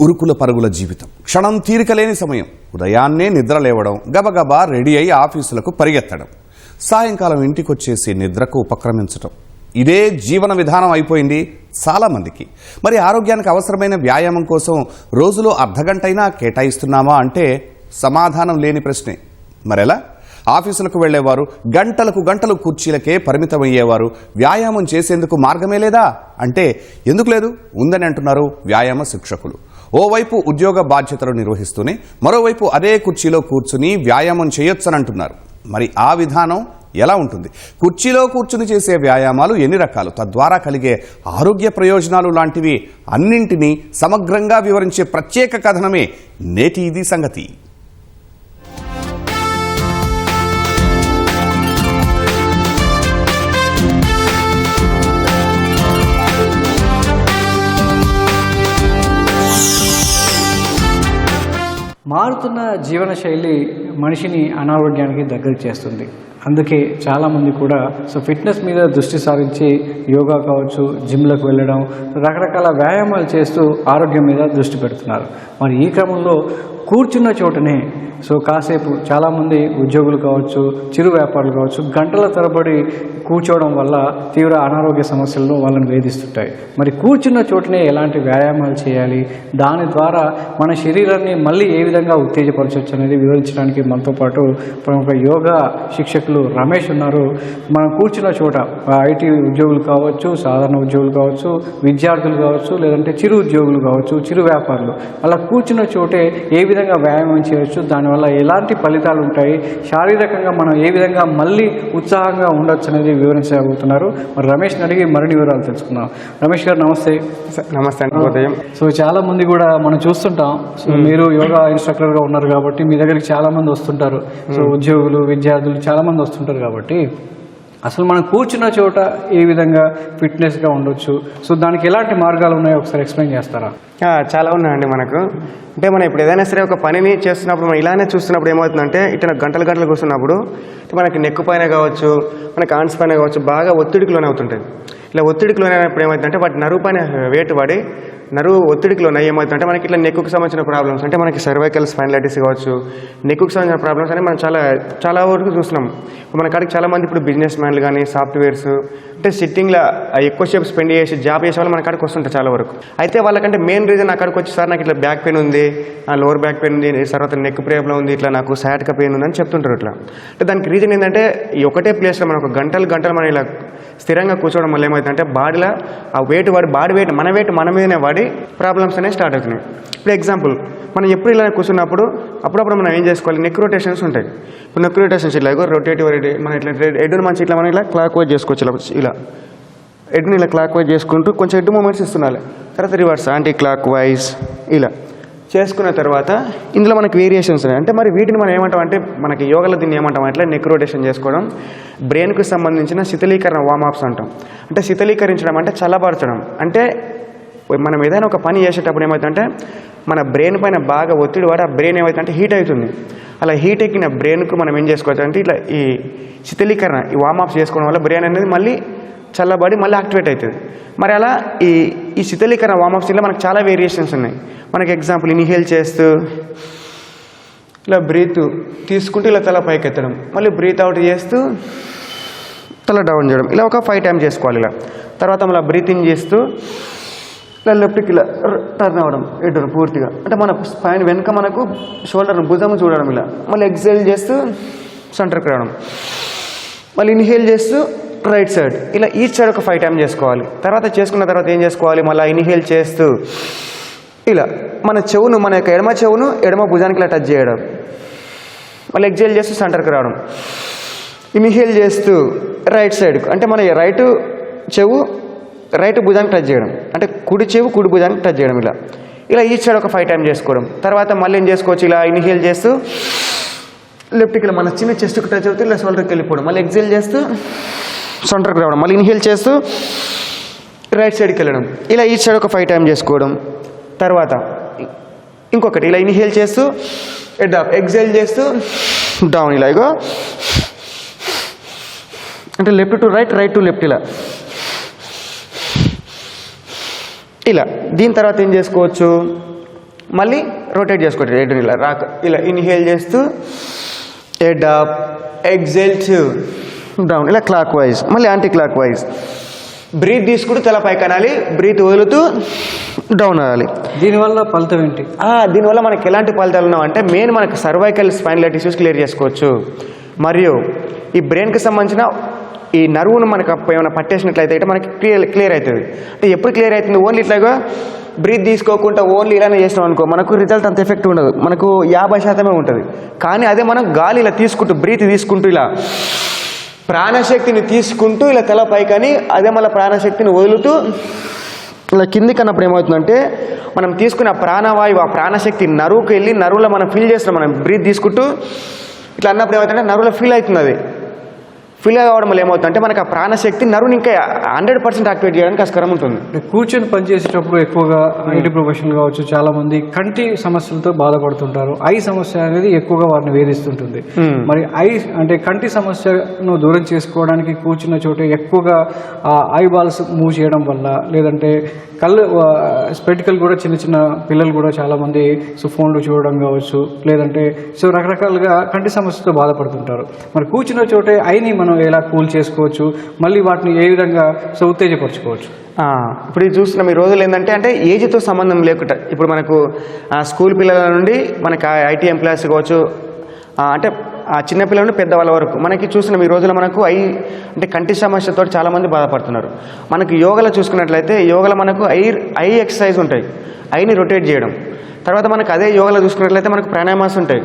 ఉరుకుల పరుగుల జీవితం. క్షణం తీరికలేని సమయం. ఉదయాన్నే నిద్ర లేవడం గబగబా రెడీ అయి ఆఫీసులకు పరిగెత్తడం. సాయంకాలం ఇంటికొచ్చేసి నిద్రకు ఉపక్రమించడం ఇదే జీవన విధానం అయిపోయింది చాలామందికి. మరి ఆరోగ్యానికి అవసరమైన వ్యాయామం కోసం రోజులో అర్ధగంటైనా కేటాయిస్తున్నామా అంటే సమాధానం లేని ప్రశ్నే. మరెలా? ఆఫీసులకు వెళ్ళేవారు గంటలకు గంటలు కుర్చీలకే పరిమితమయ్యేవారు వ్యాయామం చేసేందుకు మార్గమే లేదా? అంటే ఎందుకు లేదు? ఉందని అంటున్నారు వ్యాయామ శిక్షకులు. ఓవైపు ఉద్యోగ బాధ్యతలు నిర్వహిస్తూనే మరోవైపు అదే కుర్చీలో కూర్చుని వ్యాయామం చేయొచ్చని అంటున్నారు మరి ఆ విధానం ఎలా ఉంటుంది? కుర్చీలో కూర్చుని చేసే వ్యాయామాలు ఎన్ని రకాలు? తద్వారా కలిగే ఆరోగ్య ప్రయోజనాలు లాంటివి అన్నింటినీ సమగ్రంగా వివరించే ప్రత్యేక కథనమే నేటి ఇది సంగతి. మారుతున్న జీవన శైలి మనిషిని అనారోగ్యానికి దగ్గర చేస్తుంది. అందుకే చాలామంది కూడా సో ఫిట్నెస్ మీద దృష్టి సారించి యోగా కావచ్చు జిమ్లకు వెళ్ళడం రకరకాల వ్యాయామాలు చేస్తూ ఆరోగ్యం మీద దృష్టి పెడుతున్నారు. మరి ఈ క్రమంలో కూర్చున్న చోటనే సో కాసేపు చాలామంది ఉద్యోగులు కావచ్చు చిరు వ్యాపారులు కావచ్చు గంటల తరబడి కూర్చోవడం వల్ల తీవ్ర అనారోగ్య సమస్యలను వాళ్ళని వేధిస్తుంటాయి. మరి కూర్చున్న చోటనే ఎలాంటి వ్యాయామాలు చేయాలి? దాని ద్వారా మన శరీరాన్ని మళ్ళీ ఏ విధంగా ఉత్తేజపరచవచ్చు అనేది వివరించడానికి మనతో పాటు ప్రముఖ యోగా శిక్షకులు రమేష్ ఉన్నారు. మనం కూర్చున్న చోట ఐటీ ఉద్యోగులు కావచ్చు సాధారణ ఉద్యోగులు కావచ్చు విద్యార్థులు కావచ్చు లేదంటే చిరు ఉద్యోగులు కావచ్చు చిరు వ్యాపారులు అలా కూర్చున్న చోటే ఏ విధంగా వ్యాయామం చేయవచ్చు దాని దానివల్ల ఎలాంటి ఫలితాలు ఉంటాయి? శారీరకంగా మనం ఏ విధంగా మళ్ళీ ఉత్సాహంగా ఉండొచ్చు అనేది వివరించబోతున్నారు మరి రమేష్ని అడిగి మరిన్ని వివరాలు తెలుసుకుందాం. రమేష్ గారు నమస్తే. నమస్తే ఉదయం. సో చాలా మంది కూడా మనం చూస్తుంటాం. సో మీరు యోగా ఇన్స్ట్రక్టర్గా ఉన్నారు కాబట్టి మీ దగ్గరికి చాలా మంది వస్తుంటారు. సో ఉద్యోగులు విద్యార్థులు చాలా మంది వస్తుంటారు కాబట్టి అసలు మనం కూర్చున్న చోట ఏ విధంగా ఫిట్నెస్గా ఉండొచ్చు? సో దానికి ఎలాంటి మార్గాలు ఉన్నాయో ఒకసారి ఎక్స్ప్లెయిన్ చేస్తారా? చాలా ఉన్నాయండి మనకు. అంటే మనం ఇప్పుడు ఏదైనా సరే ఒక పనిని చేస్తున్నప్పుడు మనం ఇలానే చూస్తున్నప్పుడు ఏమవుతుందంటే ఇట్లా గంటలు గంటలు కూర్చున్నప్పుడు మనకి నెక్కు పైన కావచ్చు మనకి ఆన్స్ పైన కావచ్చు బాగా ఒత్తిడికి లోనే ఇలా ఒత్తిడికి లోనైనప్పుడు ఏమవుతుందంటే వాటి నరువు పైన వేటు పడి నరువు ఒత్తిడికి లోన ఏమవుతుందంటే మనకి ఇట్లా నెక్కుకు సంబంధించిన ప్రాబ్లమ్స్ అంటే మనకి సర్వైకల్ స్పైనలైటిస్ కావచ్చు నెక్కుకు సంబంధించిన ప్రాబ్లమ్స్ అని మనం చాలా చాలా వరకు చూస్తున్నాం. మన కాడికి చాలా మంది ఇప్పుడు బిజినెస్ మ్యాన్లు కానీ సాఫ్ట్వేర్స్ అంటే సిట్టింగ్లో ఎక్కువసేపు స్పెండ్ చేసి జాబ్ చేసే వాళ్ళు మన కాడికి వస్తుంటారు చాలా వరకు. అయితే వాళ్ళకంటే మెయిన్ రీజన్ అక్కడికి వచ్చి సార్ నాకు ఇట్లా బ్యాక్ పెయిన్ ఉంది లోవర్ బ్యాక్ పెయిన్ ఉంది తర్వాత నెక్ ప్రాబ్లం ఉంది ఇట్లా నాకు సయాటిక పెయిన్ ఉంది అని చెప్తుంటారు ఇట్లా. అంటే దానికి రీజన్ ఏంటంటే ఈ ఒకటే ప్లేస్లో మనం ఒక గంటలు గంటలు మనం ఇలా స్థిరంగా కూర్చోవడం వల్ల ఏమవుతుందంటే బాడీలో ఆ వెయిట్ వాడి బాడీ వెయిట్ మన వెయిట్ మన మీదనే వాడి ప్రాబ్లమ్స్ అనేవి స్టార్ట్ అవుతున్నాయి. ఇప్పుడు ఎగ్జాంపుల్ మనం ఎప్పుడు ఇలా కూర్చున్నప్పుడు అప్పుడప్పుడు మనం ఏం చేసుకోవాలి? నెక్ రొటేషన్స్ ఉంటాయి. ఇప్పుడు నెక్ రొటేషన్స్ ఇలా రొటేటివ్ మనం ఇట్లా ఎడ్డును మంచి ఇట్లా మనం ఇలా క్లాక్ వైజ్ చేసుకోవచ్చు ఇలా ఇలా. ఎడ్ని ఇలా క్లాక్ వైజ్ చేసుకుంటూ కొంచెం ఎడ్డు మూమెంట్స్ ఇస్తున్నాలి. తర్వాత రివర్స్ యాంటీ క్లాక్ వైజ్ ఇలా. చేసుకున్న తర్వాత ఇందులో మనకి వేరియేషన్స్ ఉన్నాయి. అంటే మరి వీటిని మనం ఏమంటాం అంటే మనకి యోగలో దీన్ని ఏమంటాం అంటే నెక్రోటేషన్ చేసుకోవడం బ్రెయిన్కు సంబంధించిన శీతలీకరణ వామాప్స్ అంటాం. అంటే శీతలీకరించడం అంటే చల్లబరచడం. అంటే మనం ఏదైనా ఒక పని చేసేటప్పుడు ఏమవుతుందంటే మన బ్రెయిన్ పైన బాగా ఒత్తిడి వాడి ఆ బ్రెయిన్ ఏమవుతుందంటే హీట్ అవుతుంది. అలా హీట్ ఎక్కిన బ్రెయిన్కు మనం ఏం చేసుకోవచ్చు అంటే ఇట్లా ఈ శీతలీకరణ ఈ వామాప్స్ చేసుకోవడం వల్ల బ్రెయిన్ అనేది మళ్ళీ చల్లబడి మళ్ళీ యాక్టివేట్ అవుతుంది. మరి అలా ఈ ఈ శీతలీకరణ వామాప్స్లో మనకు చాలా వేరియేషన్స్ ఉన్నాయి. మనకి ఎగ్జాంపుల్ ఇన్హేల్ చేస్తూ ఇలా బ్రీత్ తీసుకుంటూ ఇలా తల పైకి ఎత్తడం. మళ్ళీ బ్రీత్ అవుట్ చేస్తూ తల డౌన్ చేయడం. ఇలా ఒక ఫైవ్ టైం చేసుకోవాలి ఇలా. తర్వాత మళ్ళీ బ్రీత్ ఇన్ చేస్తూ ఇలా లెఫ్ట్కి ఇలా టర్న్ అవ్వడం ఎటు పూర్తిగా. అంటే మన స్పైన్ వెనుక మనకు షోల్డర్ భుజం చూడడం ఇలా. మళ్ళీ ఎక్సైల్ చేస్తూ సెంటర్కి రావడం. మళ్ళీ ఇన్హేల్ చేస్తూ రైట్ సైడ్ ఇలా ఈచ్ సైడ్ ఒక ఫైవ్ టైం చేసుకోవాలి. తర్వాత చేసుకున్న తర్వాత ఏం చేసుకోవాలి? మళ్ళీ ఇన్హేల్ చేస్తూ ఇలా మన చెవును మన యొక్క ఎడమ చెవును ఎడమ భుజానికి ఇలా టచ్ చేయడం. మళ్ళీ ఎగ్జైల్ చేస్తూ సెంటర్కి రావడం. ఇన్హేల్ చేస్తూ రైట్ సైడ్కు అంటే మన రైట్ చెవు రైట్ భుజానికి టచ్ చేయడం. అంటే కుడి చెవు కుడి భుజానికి టచ్ చేయడం ఇలా. ఇలా ఈచ్ సైడ్ ఒక ఫైవ్ టైం చేసుకోవడం. తర్వాత మళ్ళీ ఏం చేసుకోవచ్చు? ఇలా ఇన్హేల్ చేస్తూ లెఫ్ట్కి ఇలా మన చిన్న చెస్ట్కి టచ్ అవుతూ ఇలా షోల్డర్కి వెళ్ళిపోవడం. మళ్ళీ ఎగ్జైల్ చేస్తూ సెంటర్కి రావడం. మళ్ళీ ఇన్హేల్ చేస్తూ రైట్ సైడ్కి వెళ్ళడం. ఇలా ఈచ్ సైడ్ ఒక ఫైవ్ టైం చేసుకోవడం. తర్వాత ఇంకొకటి ఇలా ఇన్హేల్ చేస్తూ ఎడ్ అప్ ఎగ్జైల్ చేస్తూ డౌన్ ఇలా ఇగో. అంటే left to right right to left ఇలా. ఇలా. దీని తర్వాత ఏం చేసుకోవచ్చు? మళ్ళీ రొటేట్ చేసుకోవచ్చు. హెడ్ ఇలా రాక ఇలా ఇన్హేల్ చేస్తూ head up exhale to down. ఇలా క్లాక్ వైజ్ మళ్ళీ యాంటీ క్లాక్ వైజ్ బ్రీత్ తీసుకుంటూ తల పైకి అనాలి బ్రీత్ వదులుతూ డౌన్ అనాలి. దీనివల్ల ఫలితం ఏంటి? దీనివల్ల మనకి ఎలాంటి ఫలితాలు అంటే మెయిన్ మనకి సర్వైకల్ స్పైనల్ ఇష్యూస్ క్లియర్ చేసుకోవచ్చు. మరియు ఈ బ్రెయిన్కి సంబంధించిన ఈ నరువును మనకు ఏమైనా పట్టేసినట్లయితే అయితే మనకి క్లియర్ క్లియర్ అవుతుంది. అంటే ఎప్పుడు క్లియర్ అవుతుంది? ఓన్లీ ఇట్లాగా బ్రీత్ తీసుకోకుండా ఓన్లీ ఇలానే చేసినాం అనుకో మనకు రిజల్ట్ అంత ఎఫెక్ట్ ఉండదు. మనకు యాభై శాతమే ఉంటుంది. కానీ అదే మనం గాలి ఇలా తీసుకుంటూ బ్రీత్ తీసుకుంటూ ఇలా ప్రాణశక్తిని తీసుకుంటూ ఇలా తల పైకని అదే మళ్ళీ ప్రాణశక్తిని వదులుతూ ఇలా కిందికి అన్నప్పుడు ఏమవుతుందంటే మనం తీసుకున్న ప్రాణవాయువు ఆ ప్రాణశక్తి నరువుకి వెళ్ళి నరువులో మనం ఫీల్ చేస్తున్నాం మనం బ్రీత్ తీసుకుంటూ. ఇట్లా అన్నప్పుడు ఏమవుతుందంటే నరువులో ఫీల్ అవుతుంది అది ఫీల్ కావడం వల్ల ఏమవుతుందంటే మనకు ఆ ప్రాణశక్తి నరువుని ఇంకా హండ్రెడ్ పర్సెంట్ యాక్టివేట్ చేయడానికి ఆస్కారం ఉంటుంది. కూర్చొని పనిచేసేటప్పుడు ఎక్కువగా ఐటీ ప్రొఫెషనల్ కావచ్చు చాలా మంది కంటి సమస్యలతో బాధపడుతుంటారు. ఐ సమస్య అనేది ఎక్కువగా వారిని వేధిస్తుంటుంది. మరి ఐ అంటే కంటి సమస్యను దూరం చేసుకోవడానికి కూర్చున్న చోట ఎక్కువగా ఐ బాల్స్ మూవ్ చేయడం వల్ల లేదంటే కళ్ళు స్పెటికల్ కూడా చిన్న చిన్న పిల్లలు కూడా చాలామంది సో ఫోన్లు చూడడం కావచ్చు లేదంటే సో రకరకాలుగా కంటి సమస్యతో బాధపడుతుంటారు. మరి కూర్చున్న చోటే ఐని మనం ఎలా కూల్ చేసుకోవచ్చు మళ్ళీ వాటిని ఏ విధంగా సో ఉత్తేజపరచుకోవచ్చు? ఇప్పుడు చూస్తున్నాం ఈ రోజులు ఏంటంటే అంటే ఏజ్తో సంబంధం లేకుండా ఇప్పుడు మనకు స్కూల్ పిల్లల నుండి మనకి ఐటీ ఎంప్లాయీస్ కావచ్చు అంటే ఆ చిన్నపిల్లల నుండి పెద్దవాళ్ళ వరకు. మనకి చూసిన ఈ రోజుల్లో మనకు ఐ అంటే కంటి సమస్యతో చాలామంది బాధపడుతున్నారు. మనకి యోగలో చూసుకున్నట్లయితే యోగలో మనకు ఐ ఐ ఎక్సర్సైజ్ ఉంటాయి. ఐని రొటేట్ చేయడం. తర్వాత మనకు అదే యోగలో చూసుకున్నట్లయితే మనకు ప్రాణాయామాస్ ఉంటాయి.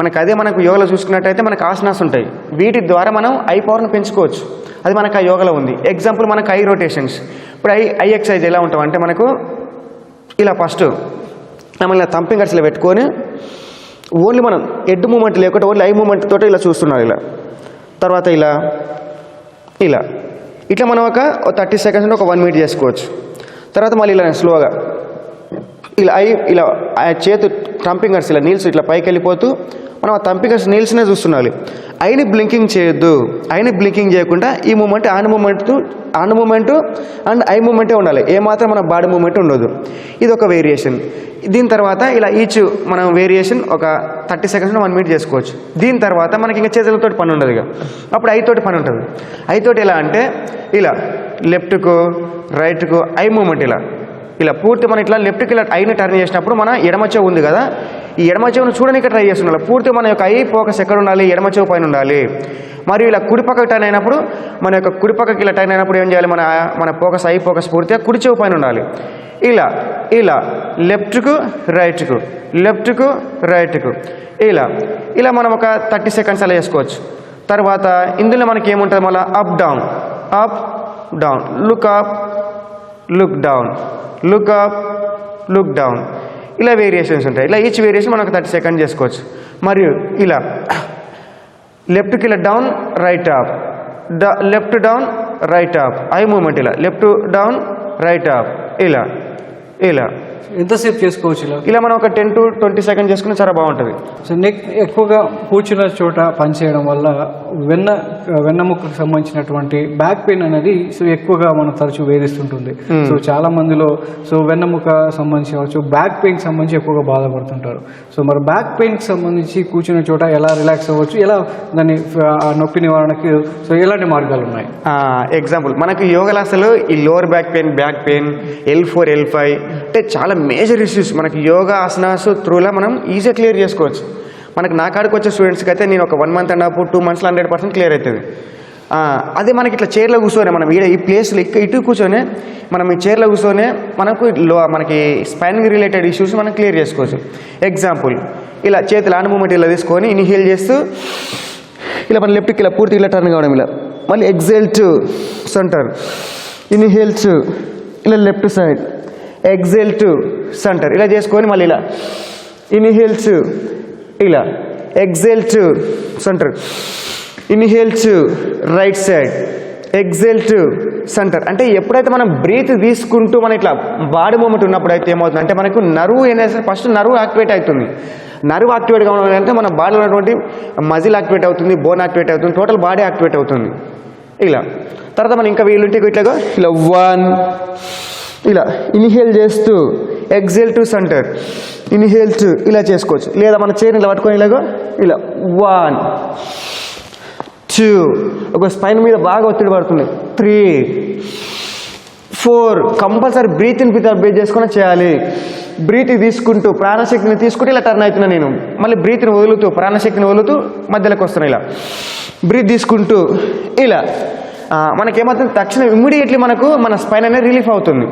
మనకు అదే మనకు యోగలో చూసుకున్నట్టయితే మనకు ఆసనాస్ ఉంటాయి. వీటి ద్వారా మనం ఐ పవర్ను పెంచుకోవచ్చు. అది మనకు ఆ యోగలో ఉంది. ఎగ్జాంపుల్ మనకు ఐ రొటేషన్స్. ఇప్పుడు ఐ ఐ ఎక్సర్సైజ్ ఎలా ఉంటాం అంటే మనకు ఇలా ఫస్ట్ మమ్మల్ని తంపింగ్ ఇలా పెట్టుకొని ఓన్లీ మనం హెడ్ మూమెంట్ లేకుండా ఓన్లీ ఐ మూమెంట్ తోటి ఇలా చూస్తున్నారు ఇలా. తర్వాత ఇలా ఇలా. ఇట్లా మనం ఒక థర్టీ సెకండ్స్ అంటే ఒక వన్ మినిట్ చేసుకోవచ్చు. తర్వాత మళ్ళీ ఇలా స్లోగా. ఇలా ఐ ఇలా ఆ ట్రంపింగ్ అర్స్ ఇలా నీల్స్ ఇట్లా పైకి వెళ్ళిపోతూ మనం ఆ తంపిక నీల్స్నే చూస్తుండాలి ఐని బ్లింకింగ్ చేయొద్దు. ఐని బ్లింకింగ్ చేయకుండా ఈ movement on movement on movement and eye మూమెంటే ఉండాలి. ఏమాత్రం మన బాడీ మూమెంట్ ఉండదు. ఇది ఒక వేరియేషన్ దీని తర్వాత ఇలా ఈచ్ మనం వేరియేషన్ ఒక థర్టీ సెకండ్స్ వన్ మినిట్ చేసుకోవచ్చు. దీని తర్వాత మనకి ఇంకా చేతులతోటి పని ఉండదు ఇక. అప్పుడు ఐతోటి పని ఉంటుంది. ఐతోటి ఎలా అంటే ఇలా లెఫ్ట్కు రైట్కు ఐ మూమెంట్ ఇలా. ఇలా పూర్తి మనం ఇట్లా లెఫ్ట్కి ఇలా ఐని టర్న్ చేసినప్పుడు మన ఎడమచ్చే ఉంది కదా. ఈ ఎడమ చెవును చూడడానికి ట్రై చేస్తున్నాం పూర్తి మన యొక్క ఐ ఫోకస్ ఎక్కడ ఉండాలి ఎడమ చెవు పైన ఉండాలి మరియు ఇలా కుడిపక్క టర్న్ అయినప్పుడు మన యొక్క కుడిపక్కకి ఇలా టర్న్ అయినప్పుడు ఏం చేయాలి? మన మన ఫోకస్ ఐ ఫోకస్ పూర్తిగా కుడి చెవు పైన ఉండాలి ఇలా ఇలా లెఫ్ట్కు రైట్కు లెఫ్ట్కు రైట్కు. ఇలా ఇలా మనం ఒక థర్టీ సెకండ్స్ అలా చేసుకోవచ్చు. తర్వాత ఇందులో మనకి ఏముంటుంది మళ్ళీ? Up down. Up down. Look up look down. Look up look down. ఇలా వేరియేషన్స్ ఉంటాయి. ఇలా ఈచ్ వేరియేషన్ మనం ఒక థర్టీ సెకండ్ చేసుకోవచ్చు. మరియు ఇలా లెఫ్ట్కి ఇలా down right up left down right up eye movement ఇలా. లెఫ్ట్ డౌన్ రైట్ అప్ ఇలా. ఇలా. ఎంతసేపు చేసుకోవచ్చు ఇలా? ఇలా మనం ఒక టెన్ టు ట్వంటీ సెకండ్ చేసుకుని చాలా బాగుంటుంది. సో నెక్ ఎక్కువగా కూర్చున్న చోట పనిచేయడం వల్ల వెన్న వెన్నముక్కకు సంబంధించినటువంటి బ్యాక్ పెయిన్ అనేది సో ఎక్కువగా మనం తరచూ వేధిస్తుంటుంది. సో చాలా మందిలో సో వెన్నముక సంబంధించి కావచ్చు బ్యాక్ పెయిన్ సంబంధించి ఎక్కువగా బాధపడుతుంటారు. సో మరి బ్యాక్ పెయిన్కి సంబంధించి కూర్చున్న చోట ఎలా రిలాక్స్ అవ్వచ్చు ఎలా దాన్ని ఆ నొప్పి నివారణకి సో ఎలాంటి మార్గాలు ఉన్నాయి? ఎగ్జాంపుల్ మనకు యోగలో అసలు ఈ lower back pain back pain L four L five అంటే చాలా మేజర్ ఇష్యూస్ మనకి యోగా ఆసనాస్ త్రూలా మనం ఈజీగా క్లియర్ చేసుకోవచ్చు. మనకి నా కాడికి వచ్చే స్టూడెంట్స్కి అయితే నేను ఒక one month and half two మంత్స్లో హండ్రెడ్ పర్సెంట్ క్లియర్ అవుతుంది అదే మనకి ఇట్లా చైర్లో కూర్చొని మనం ఈడ ఈ ప్లేస్లో ఇక్కడ ఇటు కూర్చొని మనం ఈ చైర్లో కూర్చొని మనకు లో మనకి స్పైన్ రిలేటెడ్ ఇష్యూస్ మనం క్లియర్ చేసుకోవచ్చు. ఎగ్జాంపుల్ ఇలా చేతులు ఆన్ మూమెంట్ ఇలా తీసుకొని ఇన్హేల్ చేస్తూ ఇలా మన లెఫ్ట్కి ఇలా పూర్తి ఇలా టర్న్ కావడం ఇలా. మళ్ళీ exhale to centre inhale to ఇలా left side exhale to centre. ఇలా చేసుకొని మళ్ళీ ఇలా. ఇన్హేల్ టు ఇలా. Exhale to centre. Inhale to right side. Exhale to centre. అంటే ఎప్పుడైతే మనం బ్రీత్ తీసుకుంటూ మన ఇట్లా బాడీ మూమెంట్ ఉన్నప్పుడు అయితే ఏమవుతుంది? అంటే మనకు నరువు ఏదైతే ఫస్ట్ నరువు యాక్టివేట్ అవుతుంది. నరువు యాక్టివేట్ కావడం అంటే మన బాడీలో ఉన్నటువంటి మజిల్ యాక్టివేట్ అవుతుంది బోన్ యాక్టివేట్ అవుతుంది టోటల్ బాడీ యాక్టివేట్ అవుతుంది. ఇలా. తర్వాత మనం ఇంకా వీలుంటే ఇట్లాగా. ఇలా వన్ ఇలా ఇన్హేల్ చేస్తూ exhale to centre inhale to ఇలా చేసుకోవచ్చు. లేదా మన చైన్ ఇలా పట్టుకొని ఇలాగో ఇలా వన్ టూ ఒక స్పైన్ మీద బాగా ఒత్తిడి పడుతుంది. Three four compulsory breath in without breath చేసుకుని చేయాలి. బ్రీత్ తీసుకుంటూ ప్రాణశక్తిని తీసుకుంటూ ఇలా టర్న్ అవుతున్నా నేను. మళ్ళీ బ్రీత్ని వదులుతూ ప్రాణశక్తిని వదులుతూ మధ్యలోకి వస్తున్నా ఇలా. బ్రీత్ తీసుకుంటూ ఇలా. మనకేమవుతుంది తక్షణం ఇమ్మీడియట్లీ మనకు మన స్పైన్ అనేది రిలీఫ్ అవుతుంది.